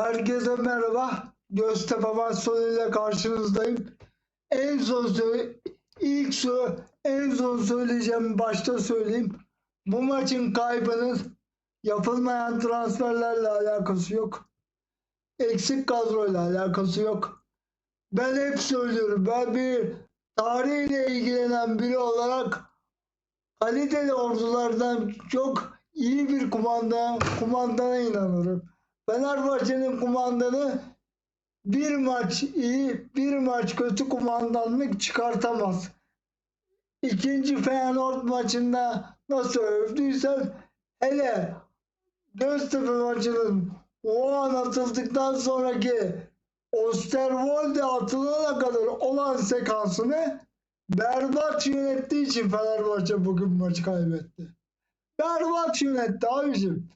Herkese merhaba. Göztepe maç sonuyla karşınızdayım. En son söyle ilk sö en son söyleyeceğim başta söyleyeyim. Bu maçın kaybının yapılmayan transferlerle alakası yok. Eksik kadroyla alakası yok. Ben hep söylüyorum. Ben bir tarihiyle ilgilenen biri olarak kaliteli ordulardan çok iyi bir kumanda, kumandana inanırım. Fenerbahçe'nin kumandanı bir maç iyi, bir maç kötü kumandanlık çıkartamaz. İkinci Feyenoord maçında nasıl övdüysem hele Göztepe maçının o an atıldıktan sonraki Osterwolde atılana kadar olan sekansını berbat yönettiği için Fenerbahçe bugün maçı kaybetti. Berbat yönetti abicim.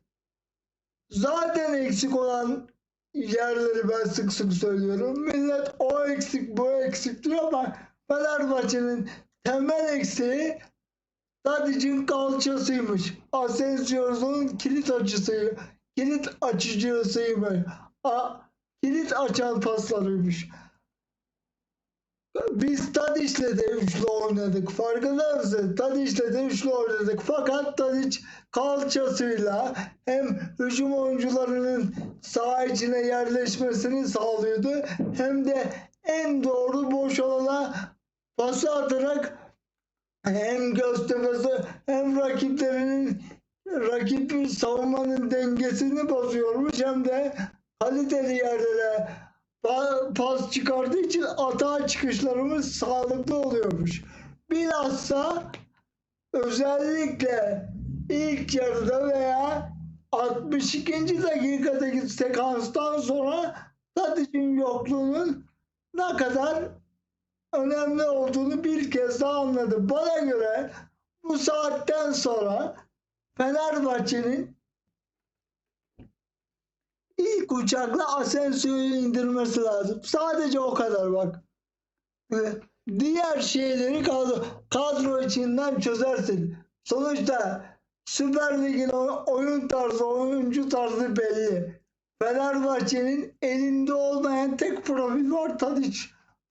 Zaten eksik olan yerleri ben sık sık söylüyorum. Millet o eksik bu eksik diyor ama Fenerbahçe'nin temel eksiği Tadic'in kalçasıymış. Asensio'nun kilit açısı, kilit açıcısıymış. A, kilit açan paslarıymış. Biz Tadic'le de üçlü oynadık. Farkında mısın? Tadic'le de üçlü oynadık. Fakat Tadic kalçasıyla hem hücum oyuncularının saha içine yerleşmesini sağlıyordu. Hem de en doğru boş alana pası atarak hem Göztepe'si hem rakiplerinin rakip savunmanın dengesini bozuyormuş hem de kaliteli yerlere pas çıkardığı için atağa çıkışlarımız sağlıklı oluyormuş. Bilhassa özellikle ilk yarıda veya 62. dakikadaki sekanstan sonra Tadic'in yokluğunun ne kadar önemli olduğunu bir kez daha anladım. Bana göre bu saatten sonra Fenerbahçe'nin ilk uçakla Asensio'yu indirmesi lazım. Sadece o kadar bak. Diğer şeyleri kadro, kadro içinden çözersin. Sonuçta Süper Lig'in oyun tarzı, oyuncu tarzı belli. Fenerbahçe'nin elinde olmayan tek profil var Tadic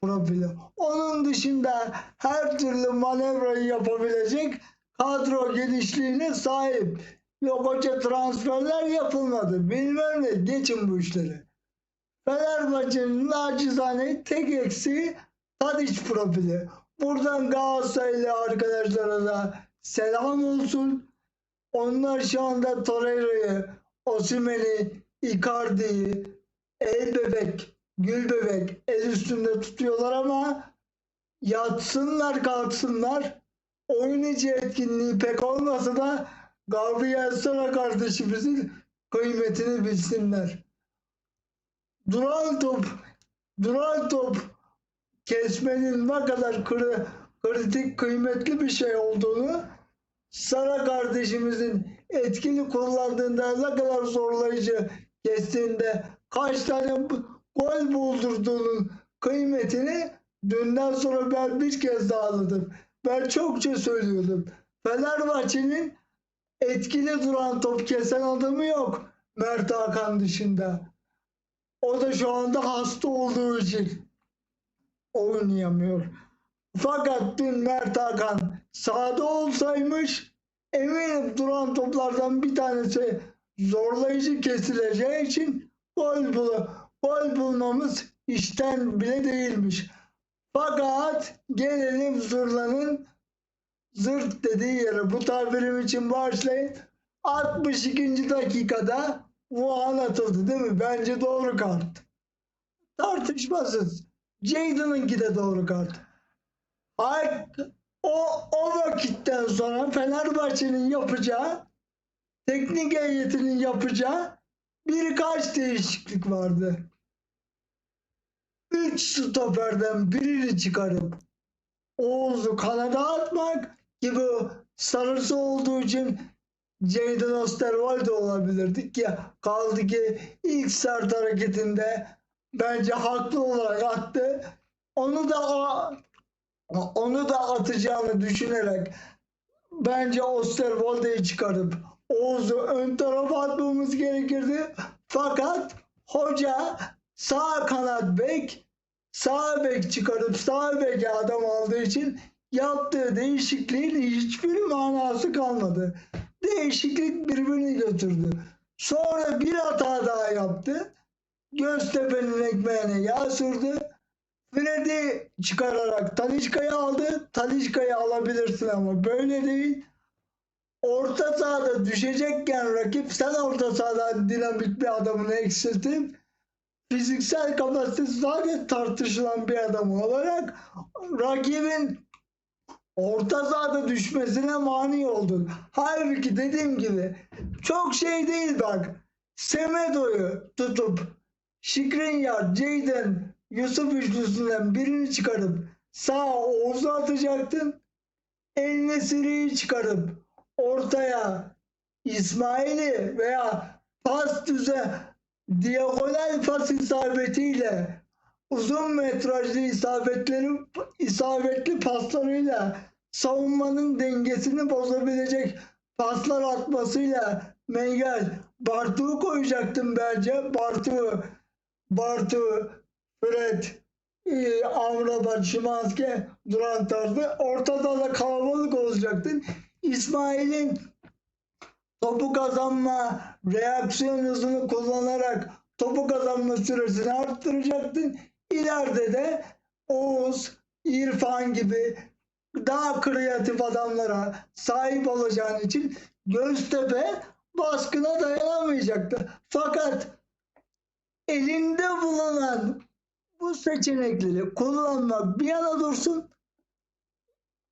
profili. Onun dışında her türlü manevrayı yapabilecek kadro genişliğine sahip. Yok hoca transferler yapılmadı. Bilmem ne. Geçin bu işleri. Fenerbahçe'nin nacizane tek eksiği Tadic profili. Buradan Galatasaraylı arkadaşlara da selam olsun. Onlar şu anda Torreira'yı, Osimhen'i, Icardi'yi, el bebek, gül bebek el üstünde tutuyorlar ama yatsınlar kalksınlar. Oyun içi etkinliği pek olmasa da Gabriel Sara kardeşimizin kıymetini bilsinler. Duran top, duran top kesmenin ne kadar kri- kritik kıymetli bir şey olduğunu Sara kardeşimizin etkili kullandığında ne kadar zorlayıcı kestiğinde kaç tane gol buldurduğunun kıymetini dünden sonra ben bir kez daha anladım. Ben çokça söylüyordum. Fenerbahçe'nin etkili duran top kesen adamı yok. Mert Hakan dışında. O da şu anda hasta olduğu için oynayamıyor. Fakat dün Mert Hakan sahada olsaymış eminim duran toplardan bir tanesi zorlayıcı kesileceği için gol, bul gol bulmamız işten bile değilmiş. Fakat gelelim Zurla'nın zırt dediği yere bu tabirim için başlayın. 62. dakikada Vuhan atıldı değil mi? Bence doğru kart. Tartışmasız. Jadon'ınki de doğru kart. Ay, o, o vakitten sonra Fenerbahçe'nin yapacağı teknik heyetinin yapacağı birkaç değişiklik vardı. Üç stoperden birini çıkarıp Oğuz'u kanada atmak gibi sarısı olduğu için Jadon Osterwolde olabilirdik ya kaldı ki ilk sert hareketinde bence haklı olarak attı. Onu da onu da atacağını düşünerek bence Osterwolde'yi çıkarıp Oğuz'u ön tarafa atmamız gerekirdi. Fakat Hoca sağ kanat bek sağ bek çıkarıp sağ beke adam aldığı için yaptığı değişikliğin hiçbir manası kalmadı. Değişiklik birbirini götürdü. Sonra bir hata daha yaptı. Göztepe'nin ekmeğine yağ sürdü. Fred'i çıkararak Talişka'yı aldı. Talişka'yı alabilirsin ama böyle değil. Orta sahada düşecekken rakip sen orta sahadan dinamik bir adamını eksiltip fiziksel kapasitesi zaten tartışılan bir adam olarak rakibin orta sahada düşmesine mani oldun. Halbuki dediğim gibi çok şey değil bak. Semedo'yu tutup Şikrinyar, Jayden, Yusuf üçlüsünden birini çıkarıp sağa Oğuz'u atacaktın. El Nesiri'yi çıkarıp ortaya İsmail'i veya pas düze diagonal pas isabetiyle uzun metrajlı isabetleri isabetli paslarıyla savunmanın dengesini bozabilecek paslar atmasıyla Mengel Bartu'yu koyacaktım bence. Bartu Bartu Fred e, Amrabat, Şimanski duran tarzı. Ortada da kalabalık olacaktın. İsmail'in topu kazanma, reaksiyon hızını kullanarak topu kazanma süresini arttıracaktın. İleride de Oğuz, İrfan gibi daha kreatif adamlara sahip olacağın için Göztepe baskına dayanamayacaktı. Fakat elinde bulunan bu seçenekleri kullanmak bir yana dursun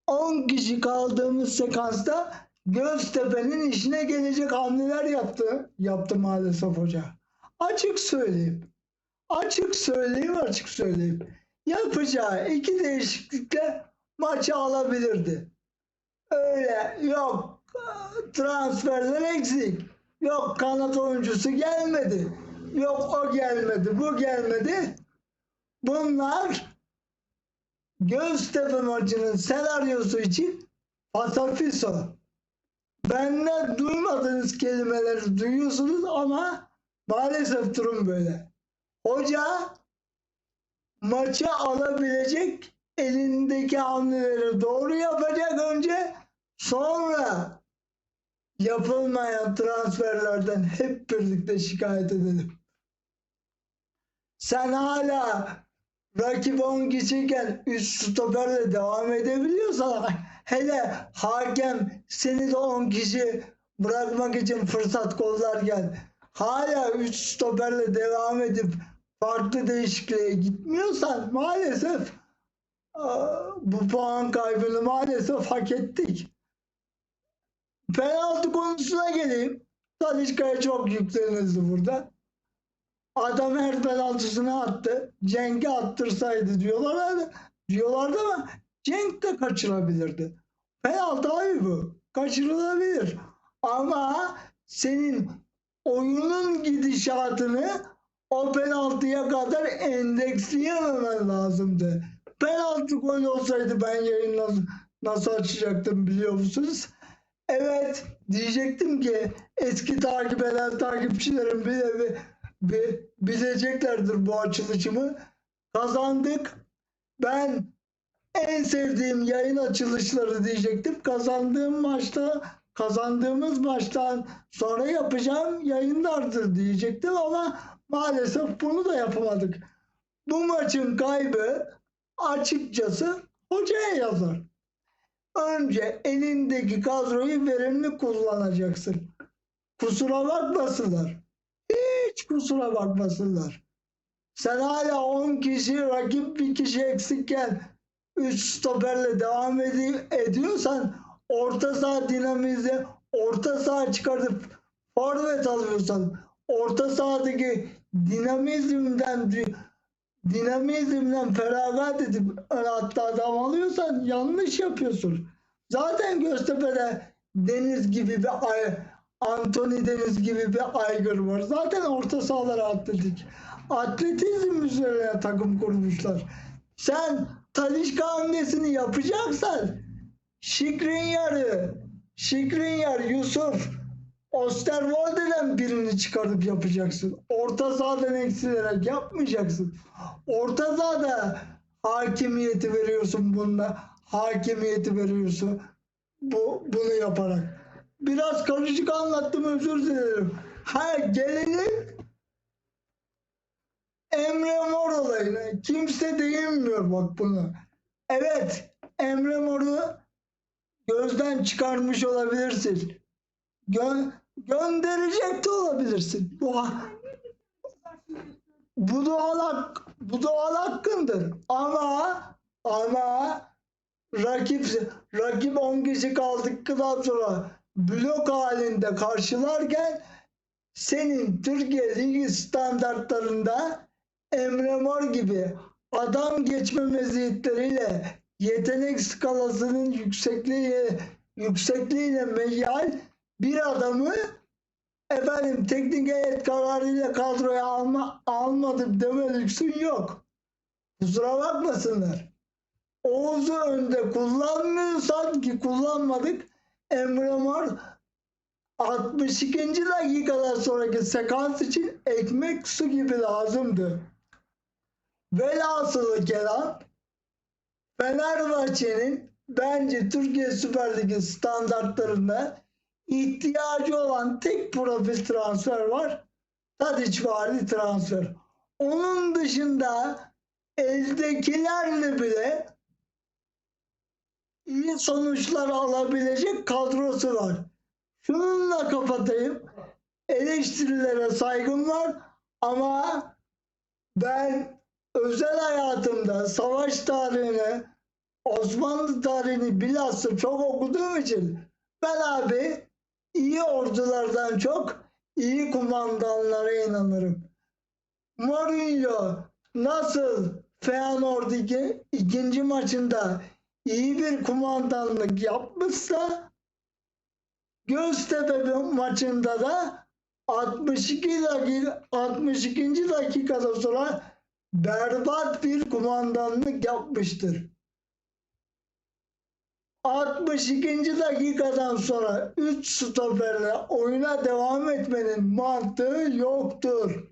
10 kişi kaldığımız sekansta Göztepe'nin işine gelecek hamleler yaptı. Yaptı maalesef hoca. Açık söyleyeyim. Açık söyleyeyim, açık söyleyeyim. Yapacağı iki değişiklikle maçı alabilirdi. Öyle yok transferler eksik. Yok kanat oyuncusu gelmedi. Yok o gelmedi, bu gelmedi. Bunlar Göztepe maçının senaryosu için Pasafiso. Benden duymadığınız kelimeleri duyuyorsunuz ama maalesef durum böyle. Hoca maçı alabilecek elindeki hamleleri doğru yapacak önce sonra yapılmayan transferlerden hep birlikte şikayet edelim. Sen hala rakip 10 kişiyken üst stoperle devam edebiliyorsan hele hakem seni de 10 kişi bırakmak için fırsat kollarken hala 3 stoperle devam edip farklı değişikliğe gitmiyorsan maalesef bu puan kaybını maalesef hak ettik. Penaltı konusuna geleyim. Talişka'ya çok yüklenildi burada. Adam her penaltısını attı. Cenk'e attırsaydı diyorlar diyorlardı ama Cenk de kaçırabilirdi. Penaltı abi bu. Kaçırılabilir. Ama senin oyunun gidişatını o penaltıya kadar endeksleyememen lazımdı. Penaltı gol olsaydı ben yayın nasıl, nasıl açacaktım biliyor musunuz? Evet diyecektim ki eski takip eden takipçilerim bile bir, bir, bileceklerdir bu açılışımı. Kazandık. Ben en sevdiğim yayın açılışları diyecektim. Kazandığım maçta kazandığımız maçtan sonra yapacağım yayınlardır diyecektim ama maalesef bunu da yapamadık. Bu maçın kaybı açıkçası hocaya yazar. Önce elindeki kadroyu verimli kullanacaksın. Kusura bakmasınlar. Hiç kusura bakmasınlar. Sen hala 10 kişi rakip bir kişi eksikken 3 stoperle devam ed- ediyorsan orta saha dinamize orta saha çıkartıp forvet alıyorsan orta sahadaki dinamizmden dinamizmden feragat edip ön hatta adam alıyorsan yanlış yapıyorsun. Zaten Göztepe'de Deniz gibi bir ay, Anthony Deniz gibi bir aygır var. Zaten orta sahalara atletik. Atletizm üzerine takım kurmuşlar. Sen Talişka hamlesini yapacaksan Şikrin yarı, Şikrin yar Yusuf Osterwolde'den birini çıkarıp yapacaksın. Orta sahadan eksilerek yapmayacaksın. Orta sahada hakimiyeti veriyorsun bununla. Hakimiyeti veriyorsun. Bu, bunu yaparak. Biraz karışık anlattım özür dilerim. Ha gelelim Emre Mor olayına. Kimse değinmiyor bak buna. Evet Emre Mor'u gözden çıkarmış olabilirsin. Gö- gönderecek de olabilirsin. Bu, bu doğal hak, bu doğal hakkındır. Ama ama rakip rakip 10 kişi kaldıktan sonra blok halinde karşılarken senin Türkiye Ligi standartlarında Emre Mor gibi adam geçme meziyetleriyle yetenek skalasının yüksekliği yüksekliğine meyyal bir adamı efendim teknik heyet kararıyla kadroya alma, almadım deme lüksün yok. Kusura bakmasınlar. Oğuz'u önde kullanmıyorsan ki kullanmadık Emre Mor 62. dakikadan sonraki sekans için ekmek su gibi lazımdı. Velhasılı kelam Fenerbahçe'nin bence Türkiye Süper Ligi standartlarında ihtiyacı olan tek profil transfer var. Tadiç vari transfer. Onun dışında eldekilerle bile iyi sonuçlar alabilecek kadrosu var. Şununla kapatayım. Eleştirilere saygım var ama ben özel hayatımda savaş tarihini, Osmanlı tarihini bilhassa çok okuduğum için ben abi iyi ordulardan çok iyi kumandanlara inanırım. Mourinho nasıl Feyenoord iki, ikinci maçında iyi bir kumandanlık yapmışsa Göztepe maçında da 62 dakika 62. dakikada sonra berbat bir kumandanlık yapmıştır. 62. dakikadan sonra 3 stoperle oyuna devam etmenin mantığı yoktur.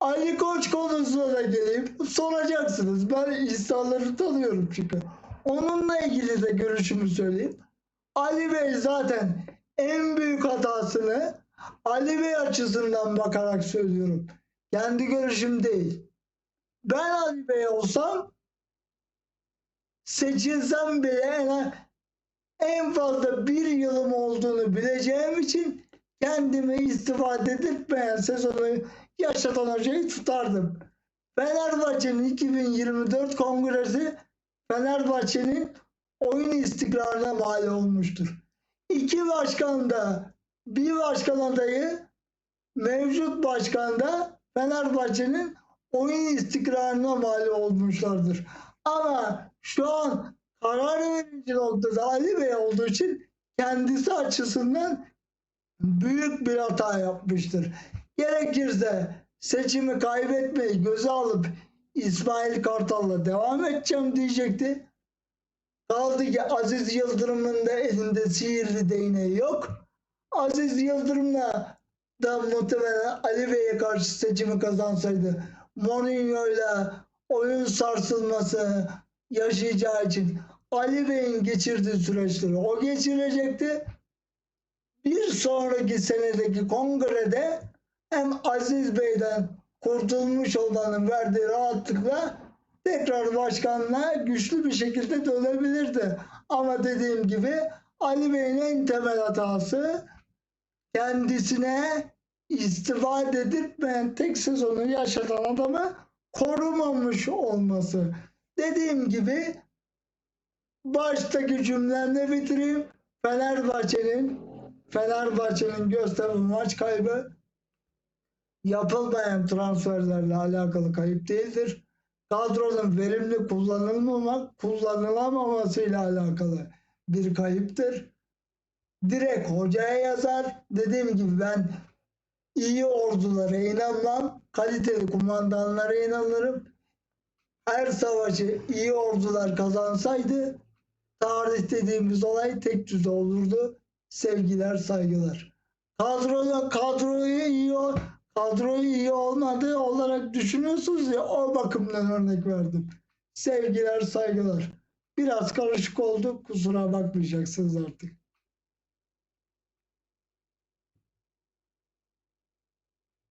Ali Koç konusuna da geleyim. Soracaksınız. Ben insanları tanıyorum çünkü. Onunla ilgili de görüşümü söyleyeyim. Ali Bey zaten en büyük hatasını Ali Bey açısından bakarak söylüyorum. Kendi görüşüm değil. Ben Ali Bey olsam seçilsem bile en, en fazla bir yılım olduğunu bileceğim için kendimi istifade edilmeyen sezonu yaşatan hocayı tutardım. Fenerbahçe'nin 2024 kongresi Fenerbahçe'nin oyun istikrarına mal olmuştur. İki başkan da bir başkan adayı mevcut başkan da Fenerbahçe'nin oyun istikrarına mal olmuşlardır. Ama şu an karar verici noktada Ali Bey olduğu için kendisi açısından büyük bir hata yapmıştır. Gerekirse seçimi kaybetmeyi göze alıp İsmail Kartal'la devam edeceğim diyecekti. Kaldı ki Aziz Yıldırım'ın da elinde sihirli değneği yok. Aziz Yıldırım'la da muhtemelen Ali Bey'e karşı seçimi kazansaydı Mourinho'yla oyun sarsılması yaşayacağı için Ali Bey'in geçirdiği süreçleri o geçirecekti. Bir sonraki senedeki kongrede hem Aziz Bey'den kurtulmuş olanın verdiği rahatlıkla tekrar başkanlığa güçlü bir şekilde dönebilirdi. Ama dediğim gibi Ali Bey'in en temel hatası kendisine istifade edilmeyen tek sezonu yaşatan adamı korumamış olması. Dediğim gibi baştaki cümlemle bitireyim. Fenerbahçe'nin Fenerbahçe'nin Göztepe maç kaybı yapılmayan transferlerle alakalı kayıp değildir. Kadronun verimli kullanılmamak, kullanılamamasıyla alakalı bir kayıptır. Direkt hocaya yazar. Dediğim gibi ben iyi ordulara inanmam. Kaliteli kumandanlara inanırım. Her savaşı iyi ordular kazansaydı tarih dediğimiz olay tek düze olurdu. Sevgiler, saygılar. Kadroyu, kadroyu iyi kadroyu iyi olmadığı olarak düşünüyorsunuz ya o bakımdan örnek verdim. Sevgiler, saygılar. Biraz karışık oldu kusura bakmayacaksınız artık.